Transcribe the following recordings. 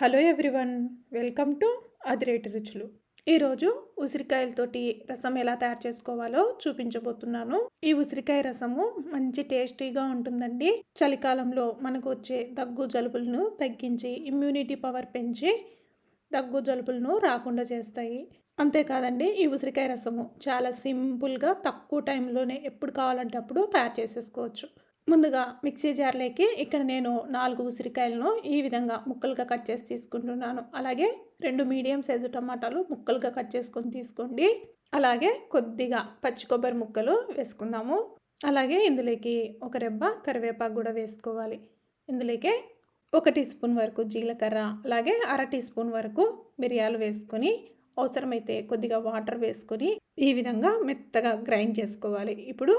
Hello everyone welcome to Adireti Ruchulu. ఈరోజు ఉసిరికాయలతోటి రసం ఎలా తయారు చేసుకోవాలో చూపించబోతున్నాను. ఈ ఉసిరికాయ రసము మంచి టేస్టీగా ఉంటుందండి. చలికాలంలో మనకు వచ్చే దగ్గు జలుబులను తగ్గించి ఇమ్యూనిటీ పవర్ పెంచి దగ్గు జలుబులను రాకుండా చేస్తాయి. అంతేకాదండి ఈ ఉసిరికాయ రసము చాలా సింపుల్గా తక్కువ టైంలోనే ఎప్పుడు కావాలంటే అప్పుడు తయారు చేసేసుకోవచ్చు. ముందుగా మిక్సీ జార్లోకి ఇక్కడ నేను నాలుగు ఉసిరికాయలను ఈ విధంగా ముక్కలుగా కట్ చేసి తీసుకుంటున్నాను. అలాగే రెండు మీడియం సైజు టమాటాలు ముక్కలుగా కట్ చేసుకొని తీసుకోండి. అలాగే కొద్దిగా పచ్చి కొబ్బరి ముక్కలు వేసుకుందాము. అలాగే ఇందులోకి ఒక రెబ్బ కరివేపాకు కూడా వేసుకోవాలి. ఇందులోకి ఒక టీ స్పూన్ వరకు జీలకర్ర అలాగే అర టీ స్పూన్ వరకు మిరియాలు వేసుకొని అవసరమైతే కొద్దిగా వాటర్ వేసుకొని ఈ విధంగా మెత్తగా గ్రైండ్ చేసుకోవాలి. ఇప్పుడు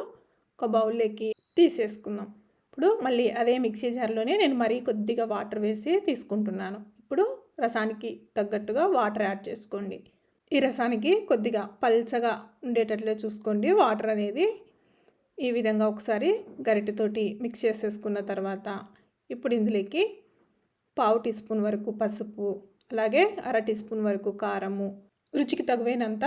ఒక బౌల్లోకి తీసేసుకుందాం. ఇప్పుడు మళ్ళీ అదే మిక్సీ జార్లోనే నేను మరీ కొద్దిగా వాటర్ వేసి తీసుకుంటున్నాను. ఇప్పుడు రసానికి తగ్గట్టుగా వాటర్ యాడ్ చేసుకోండి. ఈ రసానికి కొద్దిగా పల్చగా ఉండేటట్లే చూసుకోండి. వాటర్ అనేది ఈ విధంగా ఒకసారి గరిటెతోటి మిక్స్ చేసేసుకున్న తర్వాత ఇప్పుడు ఇందులోకి పావు టీ స్పూన్ వరకు పసుపు అలాగే అర టీ స్పూన్ వరకు కారము రుచికి తగువైనంత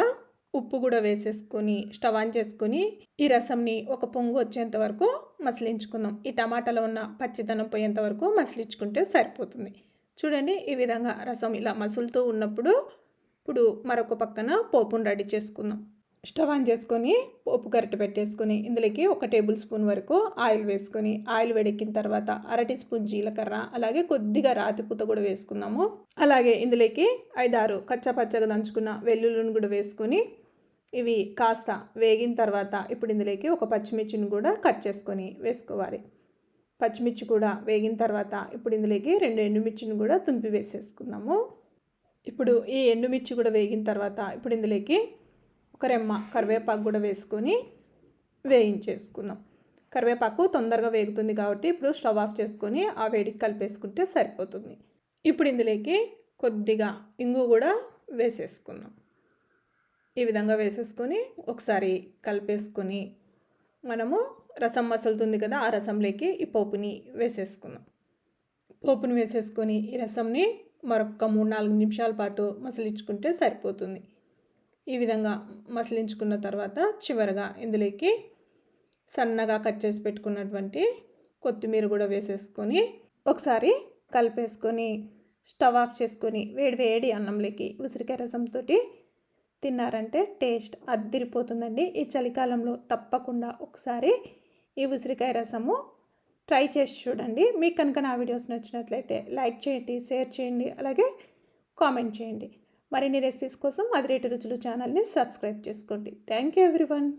ఉప్పు కూడా వేసేసుకొని స్టవ్ ఆన్ చేసుకొని ఈ రసంని ఒక పొంగు వచ్చేంత వరకు మసిలించుకుందాం. ఈ టమాటాలో ఉన్న పచ్చిదనం పోయేంత వరకు మసిలించుకుంటే సరిపోతుంది. చూడండి ఈ విధంగా రసం ఇలా మసులుతూ ఉన్నప్పుడు ఇప్పుడు మరొక పక్కన పోపును రెడీ చేసుకుందాం. స్టవ్ ఆన్ చేసుకొని పోపు గరిటె పెట్టేసుకొని ఇందులోకి ఒక టేబుల్ స్పూన్ వరకు ఆయిల్ వేసుకొని ఆయిల్ వేడెక్కిన తర్వాత అరటి స్పూన్ జీలకర్ర అలాగే కొద్దిగా రాతిపూత కూడా వేసుకుందాము. అలాగే ఇందులోకి ఐదారు కచ్చపచ్చగా దంచుకున్న వెల్లుల్లిని కూడా వేసుకొని ఇవి కాస్త వేగిన తర్వాత ఇప్పుడు ఇందులోకి ఒక పచ్చిమిర్చిని కూడా కట్ చేసుకొని వేసుకోవాలి. పచ్చిమిర్చి కూడా వేగిన తర్వాత ఇప్పుడు ఇందులోకి రెండు ఎండుమిర్చిని కూడా తుంపి వేసేసుకుందాము. ఇప్పుడు ఈ ఎండుమిర్చి కూడా వేగిన తర్వాత ఇప్పుడు ఇందులోకి ఒక రెమ్మ కరివేపాకు కూడా వేసుకొని వేయించేసుకుందాం. కరివేపాకు తొందరగా వేగుతుంది కాబట్టి ఇప్పుడు స్టవ్ ఆఫ్ చేసుకొని ఆ వేడికి కలిపేసుకుంటే సరిపోతుంది. ఇప్పుడు ఇందులోకి కొద్దిగా ఇంగు కూడా వేసేసుకుందాం. ఈ విధంగా వేసేసుకొని ఒకసారి కలిపేసుకొని మనము రసం మసలుతుంది కదా ఆ రసంలోకి ఈ పోపుని వేసేసుకుందాం. పోపుని వేసేసుకొని ఈ రసంని మరొక మూడు నాలుగు నిమిషాల పాటు మసలించుకుంటే సరిపోతుంది. ఈ విధంగా మసలించుకున్న తర్వాత చివరగా ఇందులోకి సన్నగా కట్ చేసి పెట్టుకున్నటువంటి కొత్తిమీర కూడా వేసేసుకొని ఒకసారి కలిపేసుకొని స్టవ్ ఆఫ్ చేసుకొని వేడి వేడి అన్నంలోకి ఉసిరికాయ రసంతో తిన్నారంటే టేస్ట్ అద్దిరిపోతుందండి. ఈ చలికాలంలో తప్పకుండా ఒకసారి ఈ ఉసిరికాయ రసము ట్రై చేసి చూడండి. మీకు కనుక నా వీడియోస్ నచ్చినట్లయితే లైక్ చేయండి షేర్ చేయండి అలాగే కామెంట్ చేయండి. మరిన్ని రెసిపీస్ కోసం అది రేటు రుచులు ఛానల్ని సబ్స్క్రైబ్ చేసుకోండి. Thank you everyone.